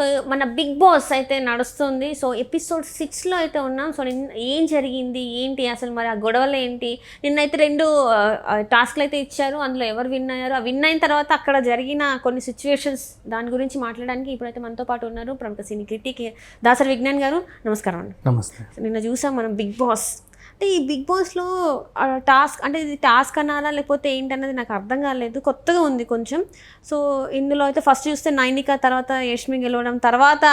So మన big boss అయితే నడుస్తుంది. సో ఎపిసోడ్ సిక్స్లో అయితే ఉన్నాం. సో నిన్న ఏం జరిగింది? ఏంటి అసలు మరి ఆ గొడవలు ఏంటి? నిన్నైతే రెండు టాస్క్లు అయితే ఇచ్చారు. అందులో ఎవరు విన్ అయ్యారు? ఆ విన్ అయిన తర్వాత అక్కడ జరిగిన కొన్ని సిచ్యువేషన్స్ దాని గురించి మాట్లాడడానికి ఇప్పుడైతే మనతో పాటు ఉన్నారు ప్రముఖ సినీ క్రిటిక్ దాసరి విజ్ఞాన్ గారు. నమస్కారం అండి. నమస్తే. నిన్న చూసాం మనం బిగ్ బాస్ అంటే ఈ బిగ్ బాస్లో టాస్క్ అంటే ఇది టాస్క్ అనాలా లేకపోతే ఏంటన్నది నాకు అర్థం కాలేదు. కొత్తగా ఉంది కొంచెం. సో ఇందులో అయితే ఫస్ట్ చూస్తే నైనిక తర్వాత యష్మి గెలవడం తర్వాత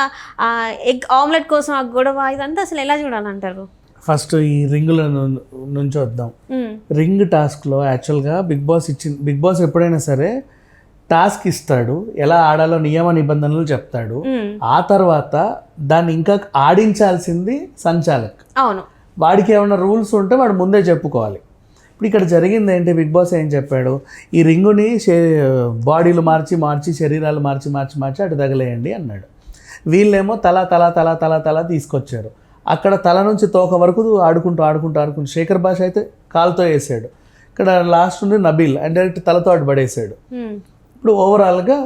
ఎగ్ ఆమ్లెట్ కోసం ఆ గొడవ ఇదంతా అసలు ఎలా చూడాలంటారు? ఫస్ట్ ఈ రింగుల నుంచి వద్దాం. రింగ్ టాస్క్లో యాక్చువల్గా బిగ్ బాస్ ఇచ్చిన బిగ్ బాస్ ఎప్పుడైనా సరే టాస్క్ ఇస్తాడు ఎలా ఆడాలో నియమ నిబంధనలు చెప్తాడు. ఆ తర్వాత దాన్ని ఇంకా ఆడించాల్సింది సంచాలక్. అవును. వాడికి ఏమైనా రూల్స్ ఉంటే వాడు ముందే చెప్పుకోవాలి. ఇప్పుడు ఇక్కడ జరిగింది ఏంటి? బిగ్ బాస్ ఏం చెప్పాడు? ఈ రింగుని బాడీలు మార్చి మార్చి శరీరాలు మార్చి మార్చి మార్చి అటు తగలేయండి అన్నాడు. వీళ్ళేమో తల తల తల తల తల తీసుకొచ్చారు. అక్కడ తల నుంచి తోక వరకు ఆడుకుంటూ ఆడుకుంటూ ఆడుకుంటూ శేఖర్ భాష అయితే కాలుతో వేసాడు. ఇక్కడ లాస్ట్ నుండి నబీల్ అంటే డైరెక్ట్ తలతో అటు పడేసాడు. ఇప్పుడు ఓవరాల్గా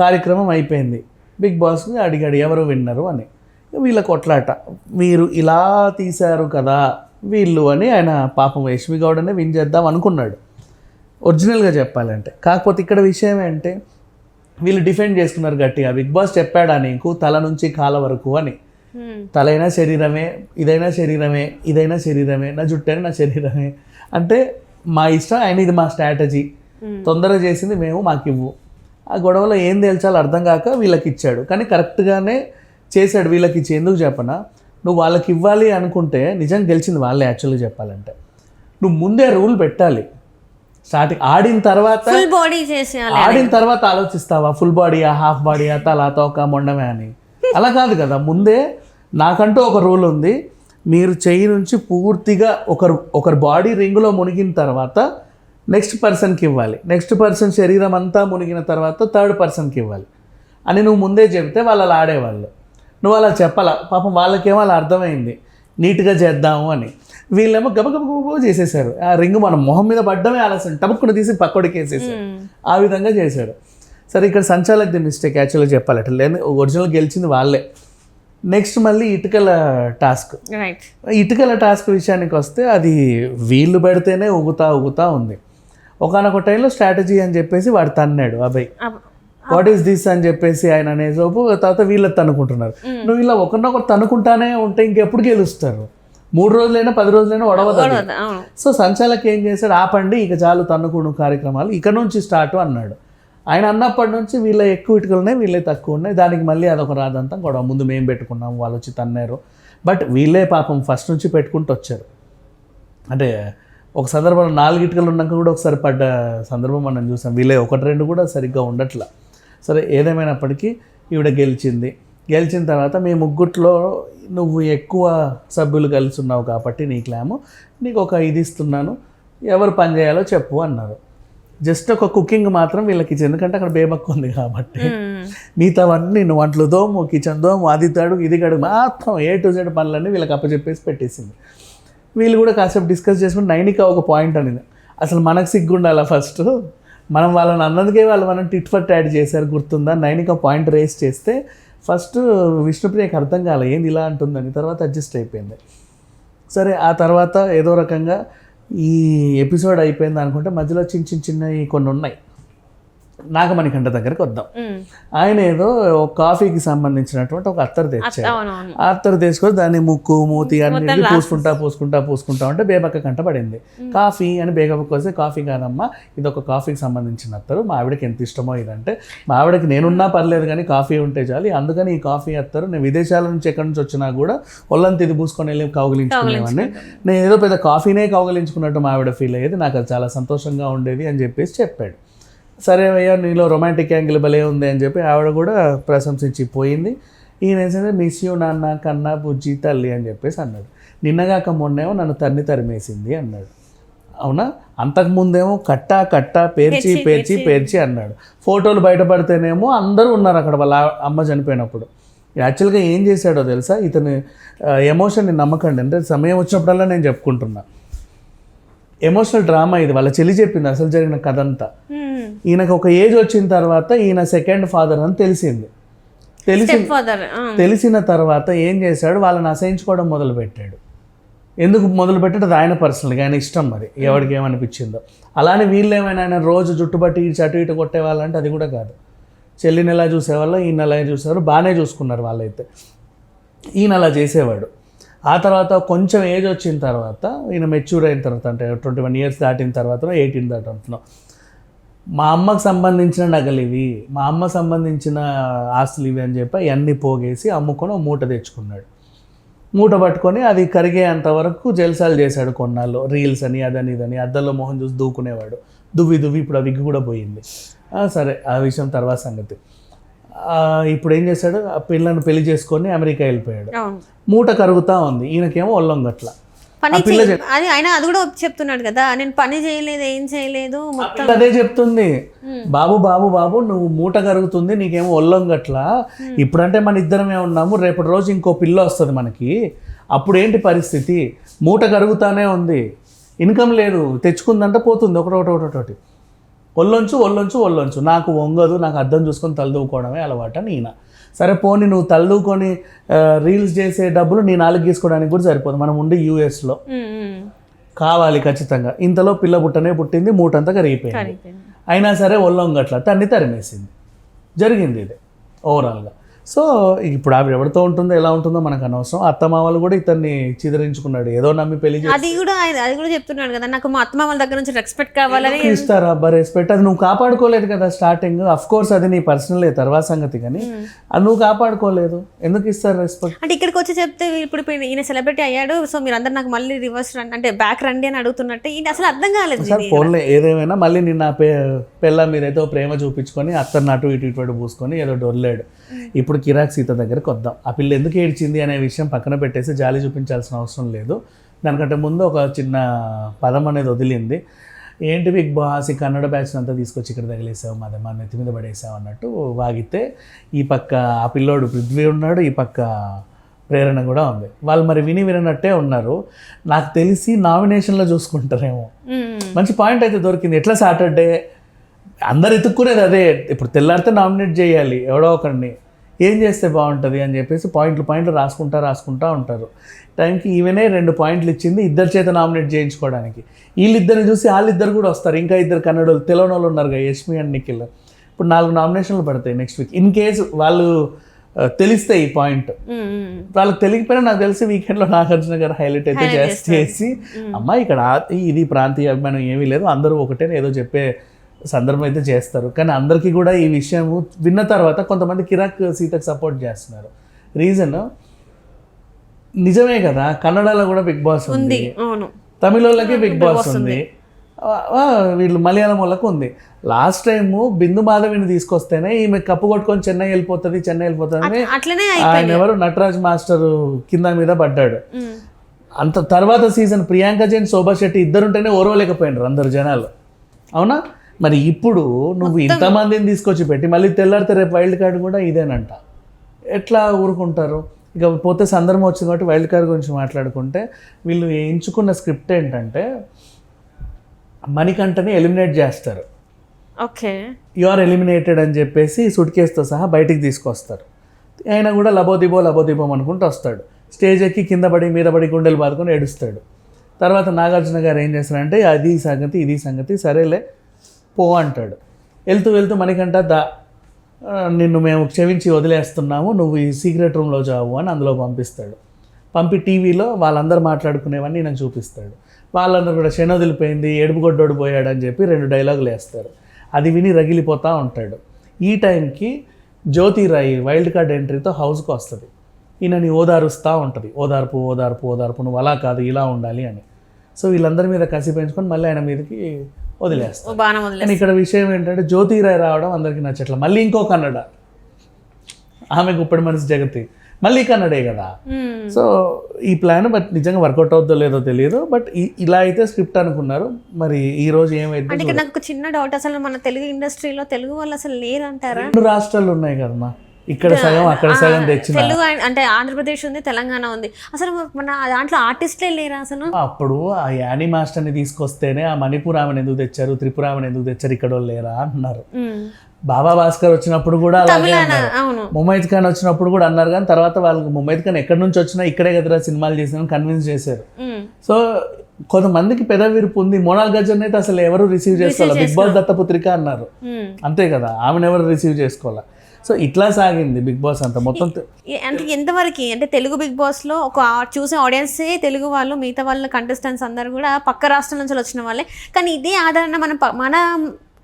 కార్యక్రమం అయిపోయింది. బిగ్ బాస్ని అడిగాడు ఎవరు విన్నరు అని. వీళ్ళ కొట్లాట. మీరు ఇలా తీశారు కదా వీళ్ళు అని ఆయన పాపం యశ్మి గౌడనే విన్ చేద్దాం అనుకున్నాడు. ఒరిజినల్గా చెప్పాలంటే. కాకపోతే ఇక్కడ విషయం ఏంటంటే వీళ్ళు డిఫెండ్ చేసుకున్నారు గట్టిగా. బిగ్ బాస్ చెప్పాడా నీకు తల నుంచి కాల వరకు అని. తలైనా శరీరమే ఇదైనా శరీరమే ఇదైనా శరీరమే నా జుట్టైనా నా శరీరమే. అంటే మా ఇష్టం ఆయన ఇది మా స్ట్రాటజీ. తొందరగా చేసింది మేము మాకు ఇవ్వు ఆ గొడవలో ఏం తేల్చాలో అర్థం కాక వీళ్ళకి ఇచ్చాడు కానీ కరెక్ట్గానే చేశాడు వీళ్ళకి ఇచ్చి ఎందుకు చెప్పనా? నువ్వు వాళ్ళకి ఇవ్వాలి అనుకుంటే నిజం గెలిచింది వాళ్ళే యాక్చువల్గా చెప్పాలంటే. నువ్వు ముందే రూల్ పెట్టాలి. స్టార్టింగ్ ఆడిన తర్వాత ఫుల్ బాడీ ఆడిన తర్వాత ఆలోచిస్తావా? ఫుల్ బాడీయా హాఫ్ బాడీయా తల తోక మొండమే అని. అలా కాదు కదా. ముందే నాకంటూ ఒక రూల్ ఉంది. మీరు చెయ్యి నుంచి పూర్తిగా ఒకరు ఒకరు బాడీ రింగులో మునిగిన తర్వాత నెక్స్ట్ పర్సన్కి ఇవ్వాలి. నెక్స్ట్ పర్సన్ శరీరం అంతా మునిగిన తర్వాత థర్డ్ పర్సన్కి ఇవ్వాలి. అని నువ్వు ముందే చెబితే వాళ్ళు అలా ఆడేవాళ్ళు. నువ్వు అలా చెప్పాలా? పాపం వాళ్ళకేమో అలా అర్థమైంది. నీట్గా చేద్దాము అని. వీళ్ళేమో గబగబ గబగబ చేసేసారు. ఆ రింగ్ మన మొహం మీద పడ్డమే ఆలస్యం. టపక్కున తీసి పక్కడికి వేసేసారు ఆ విధంగా చేశాడు సరే ఇక్కడ సంచాలకుది మిస్టేక్ యాక్చువల్గా చెప్పాలట. లేదు ఒరిజినల్ గెలిచింది వాళ్ళే. నెక్స్ట్ మళ్ళీ ఇటుకల టాస్క్. ఇటుకల టాస్క్ విషయానికి వస్తే అది వీళ్ళు పెడితేనే ఉగుతా ఉగుతా ఉంది. ఒకనొక టైంలో స్ట్రాటజీ అని చెప్పేసి వాడు తన్నాడు అబ్బాయి వాట్ ఈస్ దిస్ అని చెప్పేసి ఆయన అనేసోపు తర్వాత వీళ్ళకి తనుకుంటున్నారు నువ్వు ఇలా ఒకరినొకరు తనుకుంటానే ఉంటే ఇంకెప్పుడు గెలుస్తారు? మూడు రోజులైనా పది రోజులైనా ఒడవదు సో సంచాలక్ ఏం చేశాడు? ఆపండి ఇక చాలు తన్నుకుడు కార్యక్రమాలు. ఇక నుంచి స్టార్ట్ అన్నాడు. ఆయన అన్నప్పటి నుంచి వీళ్ళ ఎక్కువ ఇటుకలు ఉన్నాయి వీళ్ళే తక్కువ ఉన్నాయి. దానికి మళ్ళీ అదొక రాదంతా గొడవ. ముందు మేము పెట్టుకున్నాం వాళ్ళు వచ్చి తన్నారు. బట్ వీళ్ళే పాపం ఫస్ట్ నుంచి పెట్టుకుంటూ వచ్చారు. అంటే ఒక సందర్భంలో నాలుగు ఇటుకలు ఉన్నాక కూడా ఒకసారి పడ్డ సందర్భం మనం చూసాం. వీళ్ళే ఒకటి రెండు కూడా సరిగ్గా ఉండట్లా. సరే ఏదేమైనప్పటికీ ఈవిడ గెలిచింది. గెలిచిన తర్వాత మీ ముగ్గుట్లో నువ్వు ఎక్కువ సభ్యులు కలిసి ఉన్నావు కాబట్టి నీ క్లాము నీకు ఒక ఇది ఇస్తున్నాను ఎవరు పని చేయాలో చెప్పు అన్నారు. జస్ట్ ఒక కుకింగ్ మాత్రం వీళ్ళకి ఇచ్చింది ఎందుకంటే అక్కడ బేబక్ ఉంది కాబట్టి. మిగతావన్నీ నువ్వు వంటలు దోము కిచెన్ దోము అది తాడు ఇది గడు మాత్రం ఏ టు జెడ్ పనులన్నీ వీళ్ళకి అప్పచెప్పేసి పెట్టేసింది. వీళ్ళు కూడా కాసేపు డిస్కస్ చేసుకుని నైనిక ఒక పాయింట్ అనేది. అసలు మనకు సిగ్గుండాలా ఫస్ట్? మనం వాళ్ళని అన్నందుకే వాళ్ళు మనం టిట్ ఫర్ యాడ్ చేశారు గుర్తుందా? నైనిక పాయింట్ రేస్ చేస్తే ఫస్ట్ విష్ణుప్రియకి అర్థం కాలే ఏంది ఇలా అంటుందని తర్వాత అడ్జస్ట్ అయిపోయింది. సరే ఆ తర్వాత ఏదో రకంగా ఈ ఎపిసోడ్ అయిపోయింది అనుకుంటే మధ్యలో చిన్న చిన్న చిన్నవి కొన్ని ఉన్నాయి. నాగమణికంఠ దగ్గరికి వద్దాం. ఆయన ఏదో ఒక కాఫీకి సంబంధించినటువంటి ఒక అత్తరు తెచ్చాడు అత్తరు తీసుకొని దాన్ని ముక్కు మూతి అన్ని పూసుకుంటా పూసుకుంటా పూసుకుంటా ఉంటే బేబక్క కంట పడింది. కాఫీ అని బేగబక్క వస్తే కాఫీ కాదమ్మా ఇది ఒక కాఫీకి సంబంధించిన అత్తరు. మా ఆవిడకి ఎంత ఇష్టమో ఇదంటే మా ఆవిడకి నేనున్నా పర్లేదు కానీ కాఫీ ఉంటే చాలు. అందుకని ఈ కాఫీ అత్తరు నేను విదేశాల నుంచి ఎక్కడి నుంచి వచ్చినా కూడా ఒళ్ళంత ఇది పూసుకొని వెళ్ళి కౌగిలించుకునేవాడిని నేను ఏదో పెద్ద కాఫీనే కౌగిలించుకున్నట్టు మా ఆవిడ ఫీల్ అయ్యేది. నాకు అది చాలా సంతోషంగా ఉండేది అని చెప్పేసి చెప్పాడు. సరే అయ్యా నీలో రొమాంటిక్ యాంగిల్ భలే ఉంది అని చెప్పి ఆవిడ కూడా ప్రశంసించి పోయింది ఈయన ఏంటంటే మిస్ యూ నాన్న కన్నా బుజ్జి తల్లి అని చెప్పేసి అన్నాడు. నిన్నగాక మొన్నేమో నన్ను తన్ని తరిమేసింది అన్నాడు. అవునా? అంతకుముందేమో కట్టా కట్టా పేర్చి పేర్చి పేర్చి అన్నాడు. ఫోటోలు బయటపడితేనేమో అందరూ ఉన్నారు అక్కడ వాళ్ళ అమ్మ చనిపోయినప్పుడు. యాక్చువల్గా ఏం చేశాడో తెలుసా? ఇతని ఎమోషన్ని నమ్మకండి. అంటే సమయం వచ్చినప్పుడల్లా నేను చెప్పుకుంటున్నా. ఎమోషనల్ డ్రామా ఇది. వాళ్ళ చెల్లి చెప్పింది అసలు జరిగిన కథ అంతా. ఈయనకు ఒక ఏజ్ వచ్చిన తర్వాత ఈయన సెకండ్ ఫాదర్ అని తెలిసింది. తెలిసి తెలిసిన తర్వాత ఏం చేశాడు? వాళ్ళని అసహించుకోవడం మొదలు పెట్టాడు ఎందుకు మొదలు పెట్టాడు ఆయన పర్సనల్గా ఆయన ఇష్టం మరి. ఎవరికి ఏమనిపించిందో. అలానే వీళ్ళు ఏమైనా ఆయన రోజు జుట్టుబట్టి ఇటు అటు ఇటు కొట్టేవాళ్ళంటే అది కూడా కాదు. చెల్లిని ఎలా చూసేవాళ్ళు ఈయన ఎలా చూసేవారు బాగానే చూసుకున్నారు వాళ్ళైతే. ఈయన అలా చేసేవాడు. ఆ తర్వాత కొంచెం ఏజ్ వచ్చిన తర్వాత ఈయన మెచ్యూర్ అయిన తర్వాత అంటే ట్వంటీ వన్ ఇయర్స్ దాటిన తర్వాత ఎయిటీన్ దాటిన మా అమ్మకు సంబంధించిన నగలు ఇవి మా అమ్మ సంబంధించిన ఆస్తులు ఇవి అని చెప్పి అన్నీ పోగేసి అమ్ముకొని మూట తెచ్చుకున్నాడు. మూట పట్టుకొని అది కరిగేంత వరకు జల్సాలు చేశాడు కొన్నాళ్ళు. రీల్స్ అని అదని ఇదని అద్దంలో మొహం చూసి దూకునేవాడు. దువ్వి దువ్వి ఇప్పుడు ఆ విగ్గు కూడా పోయింది. సరే ఆ విషయం తర్వాత సంగతి. ఇప్పుడు ఏం చేశాడు? ఆ పిల్లను పెళ్ళి చేసుకొని అమెరికా వెళ్ళిపోయాడు. మూట కరుగుతా ఉంది. ఈయనకేమో ఒళ్ళొంగట్ల పని చేయ- అది ఆయన అది కూడా చెప్తున్నాడు కదా నేను పని చేయలేదు ఏం చేయలేదు మొత్తం అదే చెప్తుంది. బాబు బాబు బాబు నువ్వు మూట కరుగుతుంది నీకేమో ఒళ్ళొంగట్లా ఇప్పుడంటే మన ఇద్దరమే ఉన్నాము రేపటి రోజు ఇంకో పిల్ల వస్తుంది మనకి. అప్పుడు ఏంటి పరిస్థితి? మూట కరుగుతానే ఉంది. ఇన్కమ్ లేదు. తెచ్చుకుందంటే పోతుంది. ఒకటి ఒకటి ఒకటి ఒకటి ఒళ్ళొంచు ఒళ్ళొంచు ఒళ్ళొంచు. నాకు వంగదు నాకు అర్థం చూసుకొని తలదూకోవడమే అలవాట నేన సరే పోనీ నువ్వు తలదూకొని రీల్స్ చేసే డబ్బులు నీ నాలుగు గీసుకోవడానికి కూడా సరిపోదు. మనం ఉండి యూఎస్లో. కావాలి ఖచ్చితంగా. ఇంతలో పిల్ల పుట్టనే పుట్టింది మూటంతా కరిగిపోయింది. అయినా సరే ఒళ్ళొంగట్ల తన్ని తరిమేసింది. జరిగింది ఇది ఓవరాల్గా సో ఇప్పుడు ఆవిడ ఎవరితో ఉంటుందో ఎలా ఉంటుందో మనకు అనవసరం. అత్తమామలు కూడా ఇతన్ని చిదరించుకున్నాడు. ఏదో నమ్మి పెళ్ళి అది కూడా అది కూడా చెప్తున్నాడు కదా నాకు మా అత్తమ్మ వాళ్ళ దగ్గర నుంచి రెస్పెక్ట్ కావాలని ఇస్తారా? అబ్బా రెస్పెక్ట్ అది నువ్వు కాపాడుకోలేదు కదా స్టార్టింగ్ అఫ్ కోర్స్ అది నీ పర్సనల్ తర్వాత సంగతి కానీ. అది నువ్వు కాపాడుకోలేదు. ఎందుకు ఇస్తారు రెస్పెక్ట్ అంటే ఇక్కడికి వచ్చి చెప్తే ఇప్పుడు ఈయన సెలబ్రిటీ అయ్యాడు. సో మీరు అందరు నాకు మళ్ళీ రివర్స్ రండి అంటే బ్యాక్ రండి అని అడుగుతున్నట్టు. ఇది అసలు అర్థం కాలేదు సార్ ఫోన్లో ఏదేమైనా మళ్ళీ నిన్న పే పిల్ల మీద ఏదో ప్రేమ చూపించుకొని అత్తను అటు ఇటు ఇటు పూసుకొని ఏదో డొర్లేడు ఇప్పుడు కిరాక్ సీత దగ్గరికి వద్దాం. ఆ పిల్ల ఎందుకు ఏడ్చింది అనే విషయం పక్కన పెట్టేసి జాలి చూపించాల్సిన అవసరం లేదు. దానికంటే ముందు ఒక చిన్న పదం అనేది వదిలింది. ఏంటి బిగ్ బాస్ ఈ కన్నడ బ్యాచ్ అంతా తీసుకొచ్చి ఇక్కడ తగిలేసావు మాది మా నెత్తి మీద పడేసావు అన్నట్టు వాగితే ఈ పక్క ఆ పిల్లోడు పృథ్వీ ఉన్నాడు ఈ పక్క ప్రేరణ కూడా ఉంది. వాళ్ళు మరి విని వినట్టే ఉన్నారు. నాకు తెలిసి నామినేషన్లో చూసుకుంటారేమో. మంచి పాయింట్ అయితే దొరికింది. ఎట్లా సాటర్డే? అందరు ఎత్తుక్కునేది అదే. ఇప్పుడు తెల్లారితే నామినేట్ చేయాలి. ఎవడో ఒకరిని ఏం చేస్తే బాగుంటుంది అని చెప్పేసి పాయింట్లు పాయింట్లు రాసుకుంటా రాసుకుంటా ఉంటారు. టైంకి ఈవెనే రెండు పాయింట్లు ఇచ్చింది ఇద్దరి చేత నామినేట్ చేయించుకోవడానికి. వీళ్ళిద్దరిని చూసి వాళ్ళిద్దరు కూడా వస్తారు. ఇంకా ఇద్దరు కన్నడోళ్ళు ఉన్నారు కదా యష్మి అండ్ నిఖిల్. ఇప్పుడు నాలుగు నామినేషన్లు పడతాయి నెక్స్ట్ వీక్ ఇన్ కేసు వాళ్ళు తెలిస్తే ఈ పాయింట్. వాళ్ళకి తెలియకపోయినా నాకు తెలిసి వీకెండ్లో నాగార్జున గారు హైలైట్ అయితే చేసి చేసి అమ్మా ఇక్కడ ఇది ప్రాంతీయ అభిమానం ఏమీ లేదు. అందరూ ఒకటే ఏదో చెప్పే సందర్భం అయితే చేస్తారు. కానీ అందరికీ కూడా ఈ విషయం విన్న తర్వాత కొంతమంది కిరాక్ సీతకు సపోర్ట్ చేస్తున్నారు. రీజన్ నిజమే కదా కన్నడలో కూడా బిగ్ బాస్ ఉంది. ఉంది అవును. తమిళ వాళ్ళకి బిగ్ బాస్ ఉంది. వీళ్ళు మలయాళం వాళ్ళకు ఉంది. లాస్ట్ టైము బిందు మాధవిని తీసుకొస్తేనే ఈమె కప్పు కొట్టుకొని చెన్నై వెళ్ళిపోతుంది చెన్నై వెళ్ళిపోతుంది ఆయన ఎవరు? నటరాజ్ మాస్టర్ కింద మీద పడ్డాడు. అంత తర్వాత సీజన్ ప్రియాంక జైన్ శోభా శెట్టి ఇద్దరుంటేనే ఓరవలేకపోయినారు అందరు జనాలు. అవునా? మరి ఇప్పుడు నువ్వు ఇంతమందిని తీసుకొచ్చి పెట్టి మళ్ళీ తెల్లారితే రేపు వైల్డ్ కార్డ్ కూడా ఇదేనంట. ఎట్లా ఊరుకుంటారు? ఇక పోతే సందర్భం వచ్చింది కాబట్టి వైల్డ్ కార్డ్ గురించి మాట్లాడుకుంటే వీళ్ళు ఎంచుకున్న స్క్రిప్ట్ ఏంటంటే మణికంఠని ఎలిమినేట్ చేస్తారు. ఓకే. యు ఆర్ ఎలిమినేటెడ్ అని చెప్పేసి సుట్ కేసుతో సహా బయటికి తీసుకొస్తారు. ఆయన కూడా లబోదిబో లబోదిబోం అనుకుంటూ వస్తాడు. స్టేజ్ ఎక్కి కింద పడి మీద పడి గుండెలు బాదుకొని ఏడుస్తాడు. తర్వాత నాగార్జున గారు ఏం చేస్తారంటే అది సంగతి ఇది సంగతి సరేలే పో అంటాడు. వెళ్తూ వెళ్తూ మనకంట దా నిన్ను మేము క్షమించి వదిలేస్తున్నాము నువ్వు ఈ సీక్రెట్ రూమ్లో జావు అని అందులో పంపిస్తాడు. పంపి టీవీలో వాళ్ళందరూ మాట్లాడుకునేవన్నీ నేను చూపిస్తాడు. వాళ్ళందరూ కూడా శని వదిలిపోయింది ఏడుపు పోయాడు అని చెప్పి రెండు డైలాగులు వేస్తారు. అది విని రగిలిపోతూ ఉంటాడు. ఈ టైంకి జ్యోతిరాయి వైల్డ్ కార్డ్ ఎంట్రీతో హౌస్కి వస్తుంది. ఈయనని ఓదారుస్తూ ఉంటుంది. ఓదార్పు ఓదార్పు ఓదార్పు నువ్వు అలా కాదు ఇలా ఉండాలి అని. సో వీళ్ళందరి మీద కసి పెంచుకొని మళ్ళీ ఆయన మీదకి వదిలేస్తారు ఓ బాణం వదిలే కానీ ఇక్కడ విషయం ఏంటంటే జ్యోతిరాయ్ రావడం అందరికీ నచ్చట్ల. మళ్ళీ ఇంకో కన్నడ. ఆమె గుప్పడి మనసు జగతి. మళ్ళీ కన్నడే కదా. సో ఈ ప్లాన్ బట్ నిజంగా వర్కౌట్ అవుతుందో లేదో తెలియదు బట్ ఇలా అయితే స్క్రిప్ట్ అనుకున్నారు. మరి ఈ రోజు ఏమైతే అంటే నాకు చిన్న డౌట్. అసలు మన తెలుగు ఇండస్ట్రీలో తెలుగు వాళ్ళు అసలు లేరు అంటారా రెండు రాష్ట్రాలు ఉన్నాయి కదమ్మా. ఇక్కడ సగం అక్కడ సగం తెచ్చిన తెలుగు అంటే ఆంధ్రప్రదేశ్ ఉంది తెలంగాణ ఉంది. అసలు మన దాంట్లో ఆర్టిస్ట్లే లేరా అసలు? అప్పుడు ఆ యానీ మాస్టర్ని తీసుకొస్తేనే ఆ మణిపూర్ ఆమెను ఎందుకు తెచ్చారు త్రిపుర ఆమెను ఎందుకు తెచ్చారు ఇక్కడ లేరా అంటున్నారు ఉమ్, బాబా భాస్కర్ వచ్చినప్పుడు కూడా అలాగే అన్నారు. ముమైత్ ఖాన్ వచ్చినప్పుడు కూడా అన్నారు కానీ తర్వాత వాళ్ళకి ముమైత్ ఖాన్ ఎక్కడి నుంచి వచ్చినా ఇక్కడే కదరా సినిమాలు చేసిన కన్విన్స్ చేశారు. సో కొంతమందికి పెద విరుపు ఉంది. మోనాల్ గజన్ అయితే అసలు ఎవరు రిసీవ్ చేసుకోవాలి? బిగ్ బాస్ దత్తపుత్రిక అన్నారు. అంతే కదా ఆమెను ఎవరు రిసీవ్ చేసుకోవాలా? సో ఇట్లా సాగింది బిగ్ బాస్ అంతా మొత్తం అంటే ఎంతవరకు? అంటే తెలుగు బిగ్ బాస్లో ఒక చూసే ఆడియన్సే తెలుగు వాళ్ళు మిగతా వాళ్ళ కంటెస్టెంట్స్ అందరు కూడా పక్క రాష్ట్రం నుంచి వచ్చిన వాళ్ళే. కానీ ఇదే ఆదరణ మన మన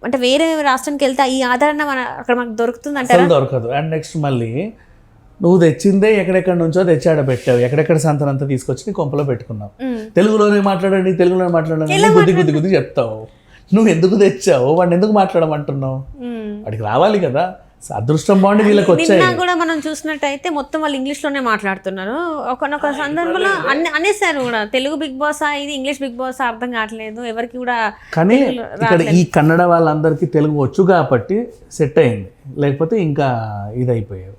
అంటే వేరే రాష్ట్రానికి వెళ్తే ఈ ఆదరణ మన అక్కడ మనకు దొరుకుతుంది అసలు దొరకదు. అండ్ నెక్స్ట్ మళ్ళీ నువ్వు తెచ్చిందే ఎక్కడెక్కడి నుంచో తెచ్చాడ పెట్టావు. ఎక్కడెక్కడ సంతనంతా తీసుకొచ్చి నీ కొంపలో పెట్టుకున్నావు. తెలుగులోనే మాట్లాడండి తెలుగులోనే మాట్లాడండి గుద్ది గుద్ది గుద్ది చెప్తావు. నువ్వు ఎందుకు తెచ్చావు? వాడిని ఎందుకు మాట్లాడమంటున్నావు. వాడికి రావాలి కదా. అదృష్టం బాగుండి వీళ్ళకి వచ్చాయి. నిన్న కూడా మనం చూసినట్టయితే మొత్తం వాళ్ళు ఇంగ్లీష్లోనే మాట్లాడుతున్నారు. ఒకనొక సందర్భంలో అన్ని అనేసారు కూడా. తెలుగు బిగ్ బాస్ ఇది ఇంగ్లీష్ బిగ్ బాస్ అర్థం కావట్లేదు. ఎవరికి కూడా కానీ ఇక్కడ ఈ కన్నడ వాళ్ళందరికీ తెలుగు వచ్చు కాబట్టి సెట్ అయింది. లేకపోతే ఇంకా ఇది అయిపోయేది